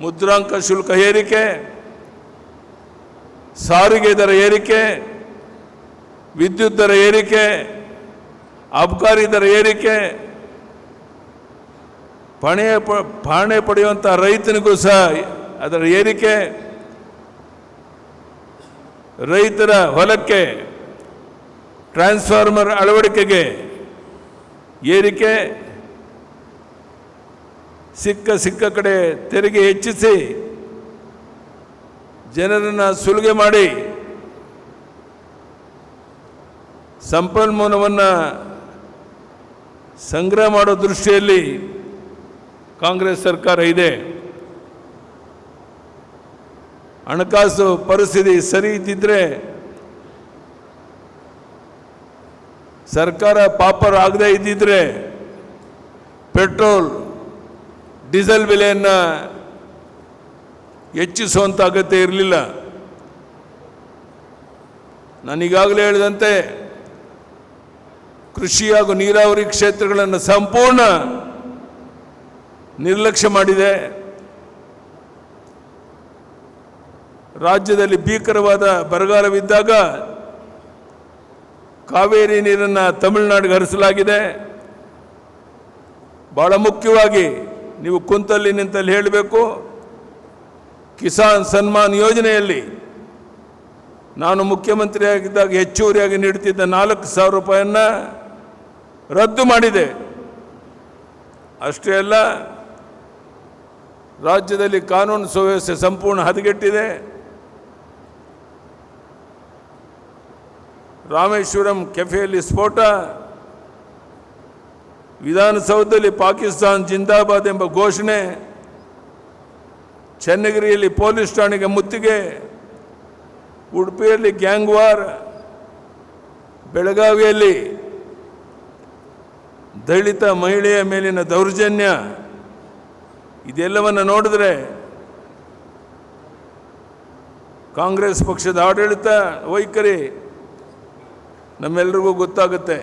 ಮುದ್ರಾಂಕ ಶುಲ್ಕ ಏರಿಕೆ, ಸಾರಿಗೆ ದರ ಏರಿಕೆ, ವಿದ್ಯುತ್ ದರ ಏರಿಕೆ, ಅಬ್ಕಾರಿ ದರ ಏರಿಕೆ, ಪಣೆ ಪ, ಪಾಣೆ ಪಡೆಯುವಂಥ ರೈತನಿಗೂ ಸಹ ಅದರ ಏರಿಕೆ, ರೈತರ ಹೊಲಕ್ಕೆ ಟ್ರಾನ್ಸ್ಫಾರ್ಮರ್ ಅಳವಡಿಕೆಗೆ ಏರಿಕೆ ಸಿಕ್ಕ ಸಿಕ್ಕ ಕಡೆ ತೆರಿಗೆ ಹೆಚ್ಚಿಸಿ ಜನರನ್ನು ಸುಲಿಗೆ ಮಾಡಿ ಸಂಪನ್ಮೂಲವನ್ನು ಸಂಗ್ರಹ ಮಾಡೋ ದೃಷ್ಟಿಯಲ್ಲಿ ಕಾಂಗ್ರೆಸ್ ಸರ್ಕಾರ ಇದೆ. ಹಣಕಾಸು ಪರಿಸ್ಥಿತಿ ಸರಿ ಇದ್ದಿದ್ದರೆ ಸರ್ಕಾರ ಪಾಪರ್ ಆಗದೇ ಇದ್ದಿದ್ದರೆ ಪೆಟ್ರೋಲ್ ಡೀಸೆಲ್ ಬೆಲೆಯನ್ನು ಹೆಚ್ಚಿಸುವಂಥ ಅಗತ್ಯ ಇರಲಿಲ್ಲ. ನಾನೀಗಾಗಲೇ ಹೇಳಿದಂತೆ ಕೃಷಿ ಹಾಗೂ ನೀರಾವರಿ ಕ್ಷೇತ್ರಗಳನ್ನು ಸಂಪೂರ್ಣ ನಿರ್ಲಕ್ಷ್ಯ ಮಾಡಿದೆ. ರಾಜ್ಯದಲ್ಲಿ ಭೀಕರವಾದ ಬರಗಾಲವಿದ್ದಾಗ ಕಾವೇರಿ ನೀರನ್ನು ತಮಿಳುನಾಡಿಗೆ ಹರಿಸಲಾಗಿದೆ. ಬಹಳ ಮುಖ್ಯವಾಗಿ ನೀವು ಕುಂತಲ್ಲಿ ನಿಂತಲ್ಲಿ ಹೇಳಬೇಕು, ಕಿಸಾನ್ ಸನ್ಮಾನ್ ಯೋಜನೆಯಲ್ಲಿ ನಾನು ಮುಖ್ಯಮಂತ್ರಿಯಾಗಿದ್ದಾಗ ಹೆಚ್ಚುವರಿಯಾಗಿ ನೀಡುತ್ತಿದ್ದ ನಾಲ್ಕು ಸಾವಿರ ರೂಪಾಯಿಯನ್ನು ರದ್ದು ಮಾಡಿದೆ. ಅಷ್ಟೇ ಅಲ್ಲ, ರಾಜ್ಯದಲ್ಲಿ ಕಾನೂನು ಸುವ್ಯವಸ್ಥೆ ಸಂಪೂರ್ಣ ಹದಗೆಟ್ಟಿದೆ. ರಾಮೇಶ್ವರಂ ಕೆಫೆಯಲ್ಲಿ ಸ್ಫೋಟ ವಿಧಾನಸೌಧದಲ್ಲಿ ಪಾಕಿಸ್ತಾನ್ ಜಿಂದಾಬಾದ್ ಎಂಬ ಘೋಷಣೆ, ಚನ್ನಗಿರಿಯಲ್ಲಿ ಪೊಲೀಸ್ ಠಾಣೆಗೆ ಮುತ್ತಿಗೆ, ಉಡುಪಿಯಲ್ಲಿ ಗ್ಯಾಂಗ್ ವಾರ್, ಬೆಳಗಾವಿಯಲ್ಲಿ ದಲಿತ ಮಹಿಳೆಯ ಮೇಲಿನ ದೌರ್ಜನ್ಯ, ಇದೆಲ್ಲವನ್ನು ನೋಡಿದ್ರೆ ಕಾಂಗ್ರೆಸ್ ಪಕ್ಷದ ಆಡಳಿತ ವೈಖರಿ ನಮ್ಮೆಲ್ರಿಗೂ ಗೊತ್ತಾಗುತ್ತೆ.